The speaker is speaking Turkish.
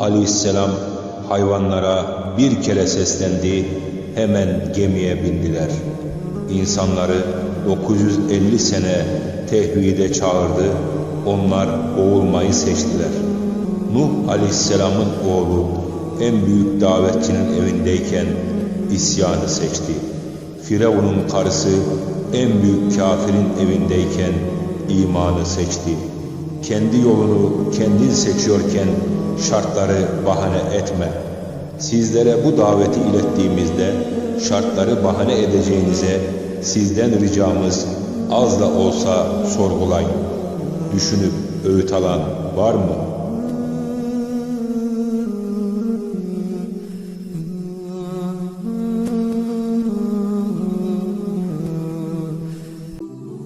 aleyhisselam hayvanlara bir kere seslendi, hemen gemiye bindiler. İnsanları 950 sene tevhide çağırdı, onlar boğulmayı seçtiler. Nuh aleyhisselamın oğlu en büyük davetçinin evindeyken isyanı seçti. Firavun'un karısı en büyük kafirin evindeyken imanı seçti. Kendi yolunu kendin seçiyorken şartları bahane etme. Sizlere bu daveti ilettiğimizde şartları bahane edeceğinize sizden ricamız az da olsa sorgulayın. Düşünüp öğüt alan var mı?